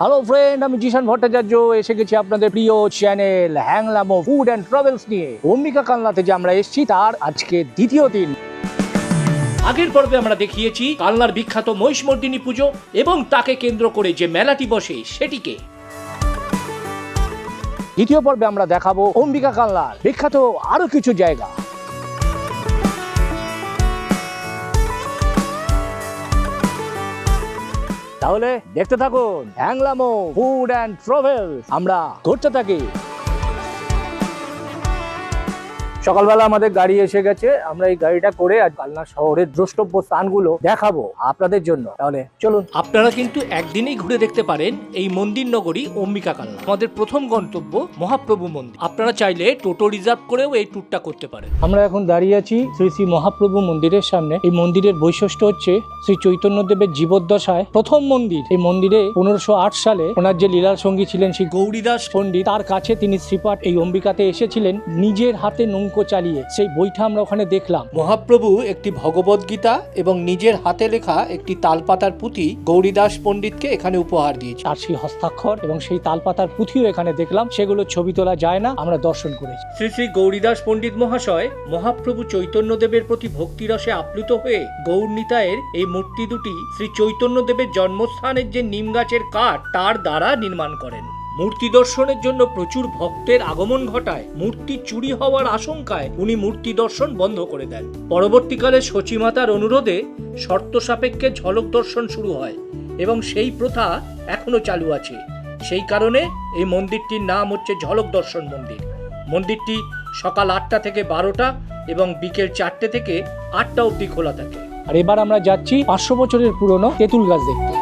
Hello friend আমি জিশান ভট্টাচার্য এসে গেছি আপনাদের প্রিয় channel Hanglamo food and travels নিয়ে। অম্বিকা কালনাতে যে আমরা এসেছি তার আজকে দ্বিতীয় দিন। আগের পর্বে আমরা দেখিয়েছি কালনার বিখ্যাত মহিষমর্দিনী পুজো এবং তাকে কেন্দ্র করে যে মেলাটি বসে সেটিকে। দ্বিতীয় পর্বে আমরা দেখাবো অম্বিকা কালনার বিখ্যাত আরও কিছু জায়গা। তাহলে দেখতে থাকুন হ্যাংলামো ফুড অ্যান্ড ট্রাভেল আমরা ঘুরতে থাকি। সকালবেলা আমাদের গাড়ি এসে গেছে। আমরা এই গাড়িটা করে আজ কালনা শহরের দ্রষ্টব্য স্থানগুলো দেখাবো আপনাদের জন্য। তাহলে চলুন। আপনারা কিন্তু একদিনেই ঘুরে দেখতে পারেন এই মন্দির নগরী অম্বিকা কালনা আমাদের প্রথম গন্তব্য মহাপ্রভু মন্দির। আপনারা চাইলে টোটো রিজার্ভ করেও এই ট্যুরটা করতে পারেন। আমরা এখন দাঁড়িয়ে আছি শ্রী শ্রী মহাপ্রভু মন্দিরের সামনে। এই মন্দিরের বৈশিষ্ট্য হচ্ছে শ্রী চৈতন্যদেবের জীবদ্দশায় প্রথম মন্দির। এই মন্দিরে পনেরোশো আট সালে ওনার যে লীলার সঙ্গী ছিলেন শ্রী গৌরীদাস পণ্ডিত তার কাছে তিনি শ্রীপাঠ এই অম্বিকাতে এসেছিলেন। নিজের হাতে নৌকো চালিয়ে সেই বইটা আমরা ওখানে দেখলাম। মহাপ্রভু একটি ভগবত গীতা এবং নিজের হাতে লেখা একটি তালপাতার পুঁথি গৌরীদাস পণ্ডিতকে এখানে উপহার দিয়েছে। আর সেই হস্তাক্ষর এবং সেই তালপাতার পুঁথিও এখানে দেখলাম সেগুলো ছবি তোলা যায় না আমরা দর্শন করেছি। শ্রী শ্রী গৌরীদাস পণ্ডিত মহাশয় মহাপ্রভু চৈতন্যদেবের প্রতি ভক্তিরসে আপ্লুত হয়ে গৌরনীতায়ের এই মূর্তি দুটি শ্রী চৈতন্যদেবের জন্মস্থানের যে নিম গাছের কাঠ তার দ্বারা নির্মাণ করেন। মূর্তি দর্শনের জন্য প্রচুর ভক্তের আগমন ঘটায়, মূর্তি চুরি হওয়ার আশঙ্কায় উনি মূর্তি দর্শন বন্ধ করে দেন। পরবর্তীকালে সচিমাতার অনুরোধে শর্ত সাপেক্ষে ঝলক দর্শন শুরু হয় এবং সেই প্রথা এখনও চালু আছে। সেই কারণে এই মন্দিরটির নাম হচ্ছে ঝলক দর্শন মন্দির। মন্দিরটি সকাল আটটা থেকে বারোটা এবং বিকেল চারটে থেকে আটটা অবধি খোলা থাকে। আর এবার আমরা যাচ্ছি পাঁচশো বছরের পুরনো তেঁতুল গাছ দেখতে।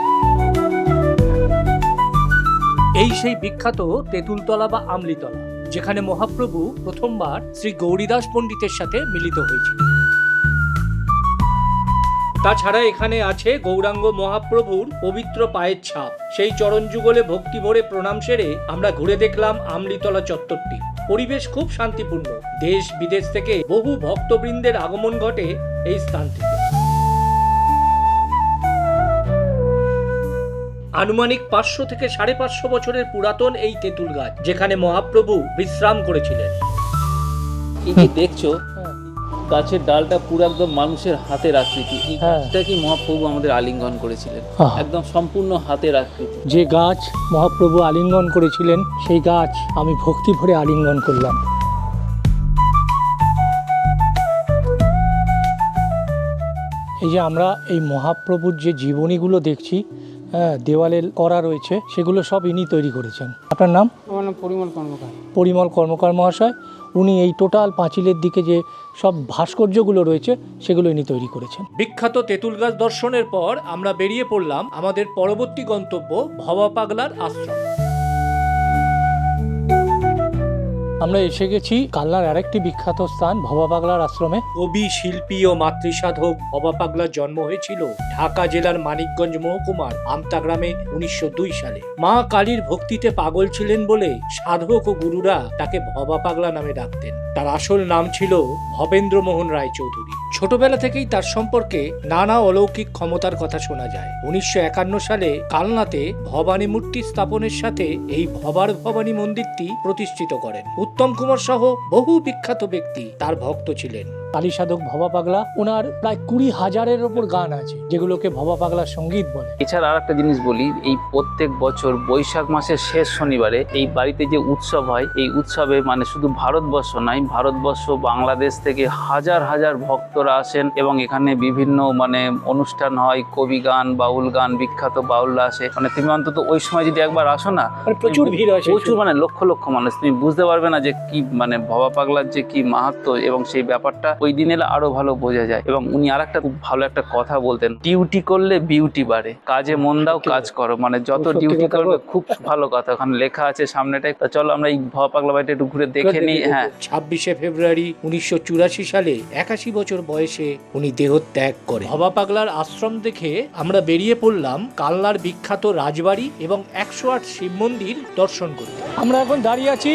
এই সেই বিখ্যাত তেঁতুলতলা বা আমলিতলা, যেখানে মহাপ্রভু প্রথমবার শ্রী গৌরীদাস পণ্ডিতের সাথে মিলিত হয়েছিল তাছাড়া এখানে আছে গৌরাঙ্গ মহাপ্রভুর পবিত্র পায়ের ছাপ। সেই চরণ যুগলে ভক্তি ভরে প্রণাম সেরে আমরা ঘুরে দেখলাম আমলিতলা চত্বরটি। পরিবেশ খুব শান্তিপূর্ণ। দেশ বিদেশ থেকে বহু ভক্তবৃন্দের আগমন ঘটে এই স্থানটিতে আনুমানিক পাঁচশো থেকে সাড়ে পাঁচশো বছরের পুরাতন এই তেঁতুল গাছ যেখানে মহাপ্রভু বিশ্রাম করেছিলেন। এই যে দেখছ গাছের ডালটা পুরো একদম মানুষের হাতের আকৃতি। এই হ্যাঁ। গাছটা কি মহাপ্রভু আমাদের আলিঙ্গন করেছিলেন। একদম সম্পূর্ণ হাতের আকৃতি। যে গাছ মহাপ্রভু আলিঙ্গন করেছিলেন সেই গাছ আমি ভক্তি ভরে আলিঙ্গন করলাম। এই যে আমরা এই মহাপ্রভুর যে জীবনীগুলো দেখছি হ্যাঁ দেওয়ালে করা রয়েছে সেগুলো সব ইনি তৈরি করেছেন। আপনার নাম? আমার নাম পরিমল কর্মকার। পরিমল কর্মকার মহাশয় উনি এই টোটাল পাঁচিলের দিকে যে সব ভাস্কর্যগুলো রয়েছে সেগুলো ইনি তৈরি করেছেন। বিখ্যাত তেঁতুল গাছ দর্শনের পর আমরা বেরিয়ে পড়লাম আমাদের পরবর্তী গন্তব্য ভবা পাগলার আশ্রম। আমরা এসে গেছি কালনার আরেকটি বিখ্যাত স্থান, ভবা পাগলার আশ্রমে। কবি, শিল্পী ও মাতৃসাধক ভবা পাগলার জন্ম হয়েছিল ঢাকা জেলার মানিকগঞ্জ মহকুমার আমতা গ্রামে উনিশশো দুই সালে। মা কালীর ভক্তিতে পাগল ছিলেন বলে সাধক ও গুরুরা তাকে ভবা পাগলা নামে ডাকতেন। তার আসল নাম ছিল ভবেন্দ্র মোহন রায় চৌধুরী ছোটবেলা থেকেই তার সম্পর্কে নানা অলৌকিক ক্ষমতার কথা শোনা যায়। উনিশশো একান্ন সালে কালনাতে ভবানী মূর্তি স্থাপনের সাথে এই ভবার ভবানী মন্দিরটি প্রতিষ্ঠিত করেন। উত্তম কুমার সহ বহু বিখ্যাত ব্যক্তি তার ভক্ত ছিলেন। কালী সাধক ভবা পাগলা ওনার প্রায় কুড়ি হাজারের ওপর গান আছে যেগুলোকে ভবা পাগলা সংগীত বলে। এছাড়া আর একটা জিনিস বলি এই প্রত্যেক বছর বৈশাখ মাসের শেষ শনিবারে এই বাড়িতে যে উৎসব হয় এই উৎসবে মানে শুধু ভারতবর্ষ নয় ভারতবর্ষ বাংলাদেশ থেকে হাজার হাজার ভক্তরা আসেন এবং এখানে বিভিন্ন মানে অনুষ্ঠান হয় কবি গান বাউল গান বিখ্যাত বাউলরা আসে। মানে তুমি অন্তত ওই সময় যদি একবার আসো না মানে প্রচুর ভিড় হয় সেই প্রচুর মানে লক্ষ লক্ষ মানুষ। তুমি বুঝতে পারবে না যে কি মানে ভবা পাগলার যে কি মাহাত্ম এবং সেই ব্যাপারটা। ওই দিন এলে আরও ভালো বোঝা যায়। এবং উনি আর একটা খুব ভালো একটা কথা বলতেন ডিউটি করলে বিউটি বাড়ে। কাজে মন দাও কাজ করো। মানে যত ডিউটি করবে খুব ভালো কথা। ওখানে লেখা আছে সামনেটাই তা চলো আমরা এই ভবা পাগলা বাড়িটা একটু ঘুরে দেখে নিই। হ্যাঁ। ছাব্বিশে ফেব্রুয়ারি উনিশশো চুরাশি সালে একাশি বছর বয়সে উনি দেহ ত্যাগ করে ভবা পাগলার আশ্রম দেখে আমরা বেরিয়ে পড়লাম কালনার বিখ্যাত রাজবাড়ি এবং একশো আট শিব মন্দির দর্শন করতে। আমরা এখন দাঁড়িয়ে আছি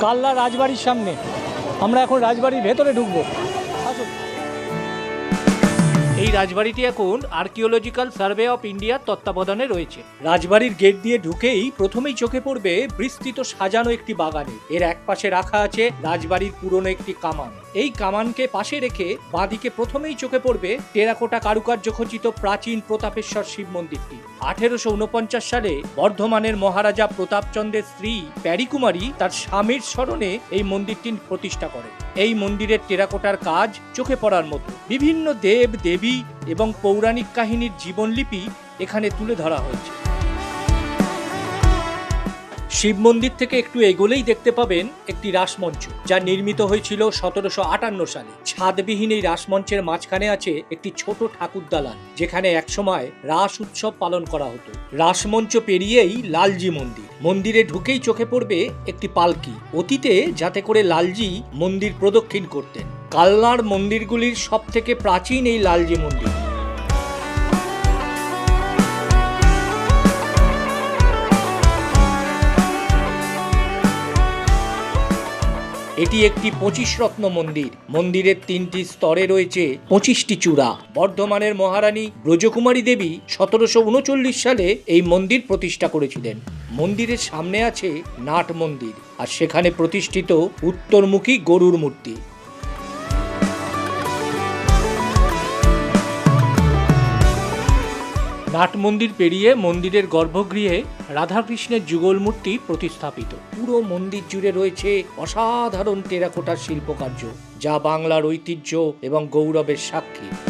কালনা রাজবাড়ির সামনে। আমরা এখন রাজবাড়ির ভেতরে ঢুকবো। এই রাজবাড়িটি এখন আর্কিওলজিক্যাল সার্ভে অফ ইন্ডিয়ার তত্ত্বাবধানে রয়েছে। রাজবাড়ির গেট দিয়ে ঢুকেই প্রথমেই চোখে পড়বে বিস্তৃত সাজানো একটি বাগানে। এর এক পাশে রাখা আছে রাজবাড়ির পুরনো একটি কামান। এই কামানকে পাশে রেখে বাঁদিকে প্রথমেই চোখে পড়বে টেরাকোটা কারুকার্য খচিত প্রাচীন প্রতাপেশ্বর শিব মন্দিরটি। আঠেরোশো উনপঞ্চাশ সালে বর্ধমানের মহারাজা প্রতাপচন্দ্রের স্ত্রী প্যারিকুমারী তার স্বামীর স্মরণে এই মন্দিরটি প্রতিষ্ঠা করেন। এই মন্দিরের টেরাকোটার কাজ চোখে পড়ার মতো। বিভিন্ন দেব, দেবী এবং পৌরাণিক কাহিনীর জীবনলিপি এখানে তুলে ধরা হয়েছে। শিব মন্দির থেকে একটু এগোলেই দেখতে পাবেন একটি রাসমঞ্চ, যা নির্মিত হয়েছিল সতেরোশো আটান্ন সালে। ছাদবিহীন এই রাসমঞ্চের মাঝখানে আছে একটি ছোট ঠাকুর দালান, যেখানে একসময় রাস উৎসব পালন করা হতো। রাসমঞ্চ পেরিয়েই লালজি মন্দির, মন্দিরে ঢুকেই চোখে পড়বে একটি পালকি, অতীতে যাতে করে লালজি মন্দির প্রদক্ষিণ করতেন। কালনার মন্দিরগুলির সব থেকে প্রাচীন এই লালজি মন্দির। এটি একটি পঁচিশ রত্ন মন্দির। মন্দিরের তিনটি স্তরে রয়েছে পঁচিশটি চূড়া। বর্ধমানের মহারানী ব্রজকুমারী দেবী সতেরোশো উনচল্লিশ সালে এই মন্দির প্রতিষ্ঠা করেছিলেন। মন্দিরের সামনে আছে নাট মন্দির, আর সেখানে প্রতিষ্ঠিত উত্তরমুখী গরুর মূর্তি। নাট মন্দির পেরিয়ে মন্দিরের গর্ভগৃহে রাধাকৃষ্ণের যুগলমূর্তি প্রতিস্থাপিত। পুরো মন্দির জুড়ে রয়েছে অসাধারণ টেরাকোটার শিল্পকার্য, যা বাংলার ঐতিহ্য এবং গৌরবের সাক্ষী।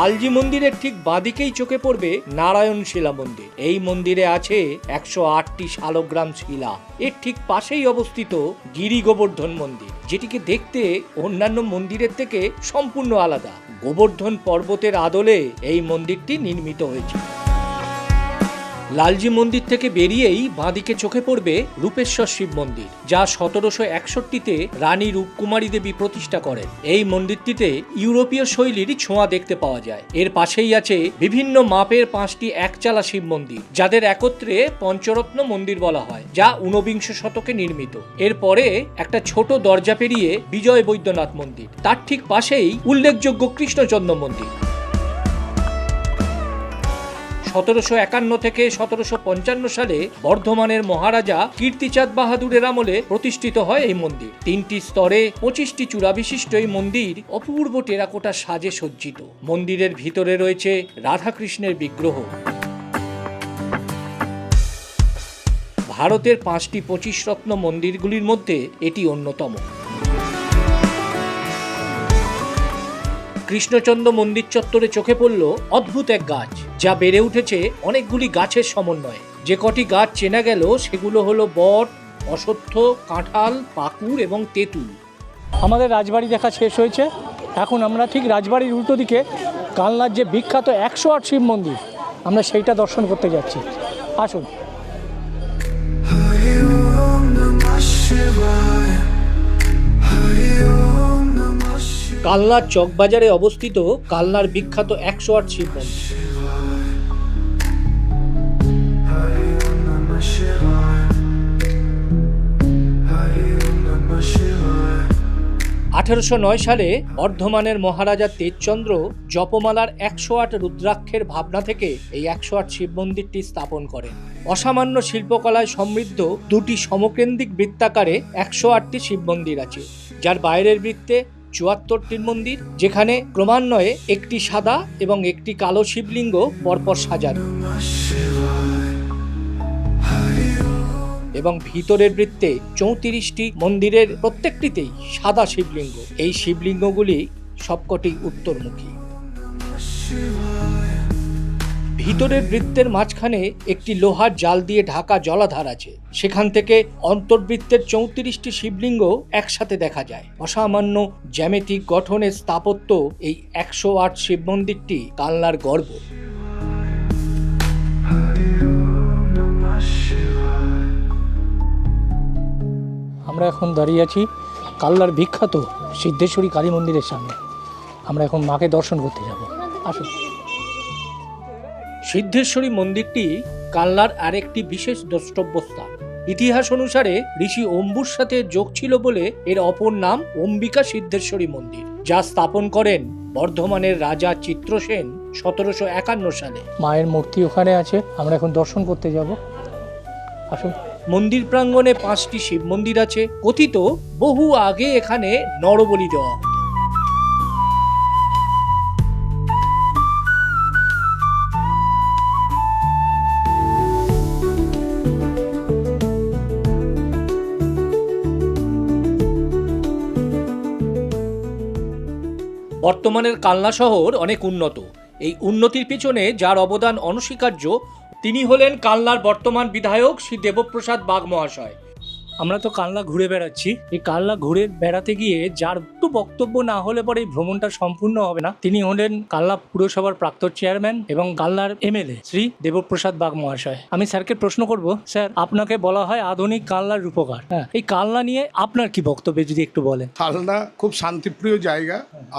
লালজি মন্দিরের ঠিক বাদিকেই চোখে পড়বে নারায়ণ শিলা মন্দির। এই মন্দিরে আছে একশো আটটি শালগ্রাম শিলা। এর ঠিক পাশেই অবস্থিত গিরি গোবর্ধন মন্দির, যেটিকে দেখতে অন্যান্য মন্দিরের থেকে সম্পূর্ণ আলাদা। গোবর্ধন পর্বতের আদলে এই মন্দিরটি নির্মিত হয়েছে। লালজি মন্দির থেকে বেরিয়েই বাঁদিকে চোখে পড়বে রূপেশ্বর শিব মন্দির, যা সতেরোশো একষট্টিতে রানী রূপকুমারী দেবী প্রতিষ্ঠা করেন। এই মন্দিরটিতে ইউরোপীয় শৈলীর ছোঁয়া দেখতে পাওয়া যায়। এর পাশেই আছে বিভিন্ন মাপের পাঁচটি একচালা শিব মন্দির, যাদের একত্রে পঞ্চরত্ন মন্দির বলা হয়, যা ঊনবিংশ শতকে নির্মিত। এরপরে একটা ছোট দরজা পেরিয়ে বিজয় বৈদ্যনাথ মন্দির, তার ঠিক পাশেই উল্লেখযোগ্য কৃষ্ণচন্দ্র মন্দির। সতেরোশো একান্ন থেকে সতেরোশো পঞ্চান্ন সালে বর্ধমানের মহারাজা কীর্তিচাঁদ বাহাদুরের আমলে প্রতিষ্ঠিত হয় এই মন্দির। তিনটি স্তরে পঁচিশটি চূড়া বিশিষ্ট এই মন্দির অপূর্ব টেরাকোটা সাজে সজ্জিত। মন্দিরের ভিতরে রয়েছে রাধাকৃষ্ণের বিগ্রহ। ভারতের পাঁচটি পঁচিশ রত্ন মন্দিরগুলির মধ্যে এটি অন্যতম। কৃষ্ণচন্দ্র মন্দির চত্বরে চোখে পড়ল অদ্ভুত এক গাছ। যা বেড়ে উঠেছে অনেকগুলি গাছের সমন্বয়ে। যে কটি গাছ চেনা গেল সেগুলো হলো বট অশ্বত্থ কাঁঠাল পাকুর এবং তেঁতুল। আমাদের রাজবাড়ি দেখা শেষ হয়েছে। এখন আমরা ঠিক রাজবাড়ির উল্টো দিকে কালনার যে বিখ্যাত একশো আট শিব মন্দির আমরা সেইটা দর্শন করতে যাচ্ছি। আসুন. কালনার চকবাজারে অবস্থিত কালনার বিখ্যাত একশো আট শিব মন্দির। আঠেরোশো নয় সালে বর্ধমানের মহারাজা তেজচন্দ্র জপমালার একশো আট রুদ্রাক্ষের ভাবনা থেকে এই একশো আট শিব মন্দিরটি স্থাপন করেন। অসামান্য শিল্পকলায় সমৃদ্ধ দুটি সমকেন্দ্রিক বৃত্তাকারে একশো আটটি শিব মন্দির আছে, যার বাইরের বৃত্তে চুয়াত্তরটি মন্দির, যেখানে ক্রমান্বয়ে একটি সাদা এবং একটি কালো শিবলিঙ্গ পরপর সাজানো। এবং ভিতরের বৃত্তে চৌত্রিশটি মন্দিরের প্রত্যেকটিতেই সাদা শিবলিঙ্গ। এই শিবলিঙ্গগুলি সবকটি উত্তরমুখী। ভিতরের বৃত্তের মাঝখানে একটি লোহার জাল দিয়ে ঢাকা জলাধার আছে। সেখান থেকে অন্তর্বৃত্তের চৌত্রিশটি শিবলিঙ্গ একসাথে দেখা যায়। অসামান্য জ্যামিতিক গঠনের স্থাপত্য এই একশো আট শিব মন্দিরটি কালনার গর্ব। আমরা এখন দাঁড়িয়ে আছি কাল্লার বিখ্যাত সিদ্ধেশ্বরী কালী মন্দিরের সামনে। আমরা এখন মাকে দর্শন করতে যাব। আসুন। সিদ্ধেশ্বরী মন্দিরটি কাল্লার আরেকটি বিশেষ দ্রষ্টব্য স্থান ইতিহাস অনুসারে ঋষি অম্বুর সাথে যোগ ছিল বলে এর অপর নাম অম্বিকা সিদ্ধেশ্বরী মন্দির, যা স্থাপন করেন বর্ধমানের রাজা চিত্রসেন সতেরোশো একান্ন সালে। মায়ের মূর্তি ওখানে আছে, আমরা এখন দর্শন করতে যাব। আসুন। মন্দির প্রাঙ্গণে পাঁচটি শিব মন্দির আছে, কথিত বহু আগে এখানে নরবলি দেওয়া। বর্তমানের কালনা শহর অনেক উন্নত। এই উন্নতির পেছনে যার অবদান অনস্বীকার্য তিনি হলেন কালনার বর্তমান বিধায়ক শ্রী দেবপ্রসাদ বাগ মহাশয়। আমরা তো কালনা ঘুরে বেড়াচ্ছি। এই কালনা ঘুরে বেড়াতে গিয়ে যার একটু বক্তব্য না হলে পরে এই ভ্রমণটা সম্পূর্ণ হবে না। তিনি হলেন কালনা পুরসভার প্রাক্তন চেয়ারম্যান এবং কালনার এমএলএ শ্রী দেবপ্রসাদ বাগ মহাশয়। আমি স্যারকে প্রশ্ন করব, স্যার, আপনাকে বলা হয় আধুনিক কালনার রূপকার। হ্যাঁ এই কালনা নিয়ে আপনার কি বক্তব্য, যদি একটু বলেন? কালনা খুব শান্তিপ্রিয় জায়গা,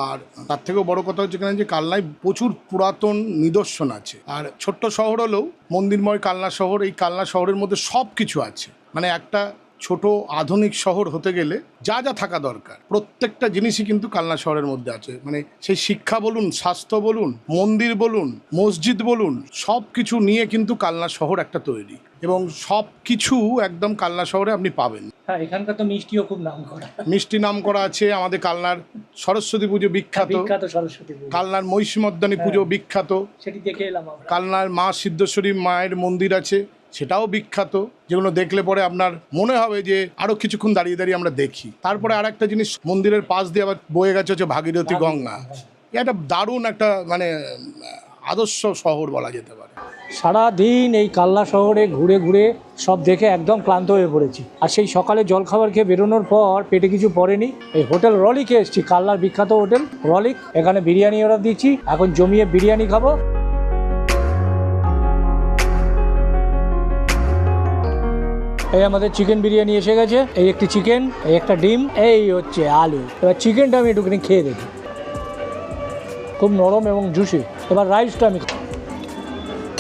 আর তার থেকেও বড় কথা হচ্ছে এখানে যে কালনায় প্রচুর পুরাতন নিদর্শন আছে। আর ছোট্ট শহর হলেও মন্দিরময় কালনা শহর, এই কালনা শহরের মধ্যে সব কিছু আছে। মানে একটা ছোট আধুনিক শহর হতে গেলে যা যা থাকা দরকার প্রত্যেকটা জিনিসই কিন্তু কালনা শহরের মধ্যে আছে। মানে সেই শিক্ষা বলুন স্বাস্থ্য বলুন মন্দির বলুন মসজিদ বলুন সব কিছু নিয়ে কিন্তু কালনা শহর একটা তৈরি এবং সব কিছু একদম কালনা শহরে আপনি পাবেন। হ্যাঁ এখানকার তো মিষ্টিও খুব নাম করা। মিষ্টি নাম করা আছে আমাদের কালনার সরস্বতী পুজো বিখ্যাত বিখ্যাত সরস্বতী পুজো। কালনার মহিষমর্দানী পুজো হ্যাঁ। বিখ্যাত সেটি দেখে এলাম কালনার মা সিদ্ধেশ্বরী মায়ের মন্দির আছে সেটাও বিখ্যাত যেগুলো দেখলে পরে আপনার মনে হবে যে আরও কিছুক্ষণ দাঁড়িয়ে দাঁড়িয়ে আমরা দেখি। তারপরে আর একটা জিনিস মন্দিরের পাশ দিয়ে আবার বয়ে গেছে হচ্ছে ভাগীরথী গঙ্গা। এটা দারুণ একটা মানে আদর্শ শহর বলা যেতে পারে। সারা দিন এই কাল্লা শহরে ঘুরে ঘুরে সব দেখে একদম ক্লান্ত হয়ে পড়েছি। আর সেই সকালে জলখাবার খেয়ে বেরোনোর পর পেটে কিছু পড়েনি। এই হোটেল রলিকে এসছি কাল্লার বিখ্যাত হোটেল রলিক। এখানে বিরিয়ানি অর্ডার দিচ্ছি এখন জমিয়ে বিরিয়ানি খাব। এই আমাদের চিকেন বিরিয়ানি এসে গেছে, এই একটি চিকেন এই একটা ডিম, এই হচ্ছে আলু। এবার চিকেনটা আমি একটুখানি খেয়ে দেখি। খুব নরম এবং জুসি এবার রাইসটা আমি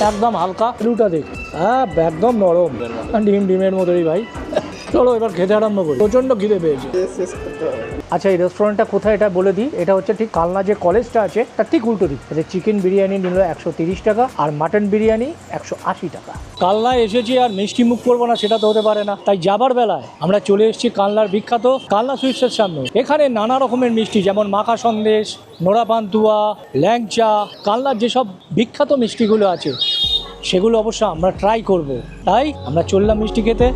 একদম হালকা আলুটা দেখি। হ্যাঁ একদম নরম। ডিম, ডিমের মতোই ভাই। চলো এবার খেতে আরম্ভ করি। প্রচণ্ড খিদে পেয়েছে। আচ্ছা এই রেস্টুরেন্টটা কোথায় এটা বলে দিই? এটা হচ্ছে ঠিক কালনা যে কলেজটা আছে তার ঠিক উল্টো দিক। এটা চিকেন বিরিয়ানি নিল একশো তিরিশ টাকা আর মাটন বিরিয়ানি একশো আশি টাকা। কালনায় এসেছি আর মিষ্টি মুখ করব না সেটা তো হতে পারে না। তাই যাবার বেলায় আমরা চলে এসেছি কালনার বিখ্যাত কালনা সুইটসের সামনে। এখানে নানা রকমের মিষ্টি যেমন মাখা সন্দেশ নোড়া পান্তুয়া ল্যাংচা কালনার যেসব বিখ্যাত মিষ্টিগুলো আছে সেগুলো অবশ্য আমরা ট্রাই করব। তাই আমরা চললাম মিষ্টি খেতে।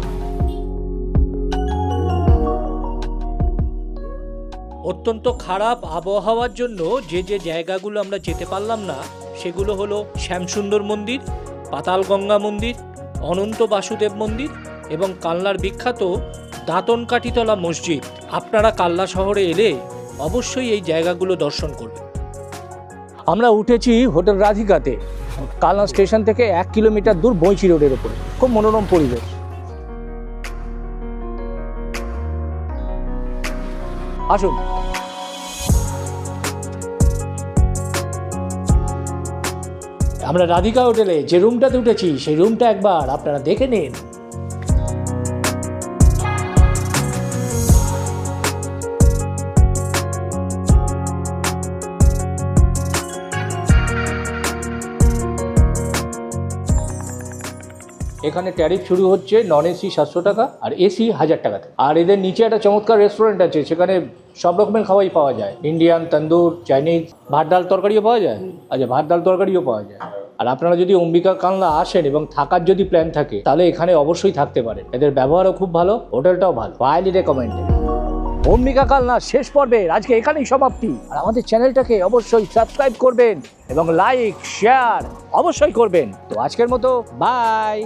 অত্যন্ত খারাপ আবহাওয়ার জন্য যে যে জায়গাগুলো আমরা যেতে পারলাম না, সেগুলো হলো শ্যামসুন্দর মন্দির পাতালগঙ্গা মন্দির, অনন্ত বাসুদেব মন্দির এবং কাল্লার বিখ্যাত দাঁতন কাঠিতলা মসজিদ। আপনারা কাল্লা শহরে এলে অবশ্যই এই জায়গাগুলো দর্শন করবেন। আমরা উঠেছি হোটেল রাধিকাতে। কালনা স্টেশন থেকে এক কিলোমিটার দূর বইচি রোডের ওপরে খুব মনোরম পরিবেশ। আসুন। আমরা রাধিকা হোটেলে যে রুমটাতে উঠেছি সেই রুমটা একবার আপনারা দেখে নিন। এখানে ট্যারিফ শুরু হচ্ছে নন এসি সাতশো টাকা আর এসি হাজার টাকাতে আর এদের নিচে একটা চমৎকার রেস্টুরেন্ট আছে, সেখানে সব রকমের খাবারই পাওয়া যায়। ইন্ডিয়ান তন্দুর চাইনিজ ভাত, ডাল, তরকারিও পাওয়া যায়? আচ্ছা ভাত, ডাল, তরকারিও পাওয়া যায়। আর আপনারা যদি অম্বিকা কানলা আসেন এবং থাকার যদি প্ল্যান থাকে, তাহলে এখানে অবশ্যই থাকতে পারেন এদের ব্যবহারও খুব ভালো, হোটেলটাও ভালো। হাইলি রেকমেন্ডেড অম্বিকা কালনা শেষ পর্বের আজকে এখানেই সমাপ্তি। আর আমাদের চ্যানেলটাকে অবশ্যই সাবস্ক্রাইব করবেন এবং লাইক শেয়ার অবশ্যই করবেন। তো আজকের মতো বাই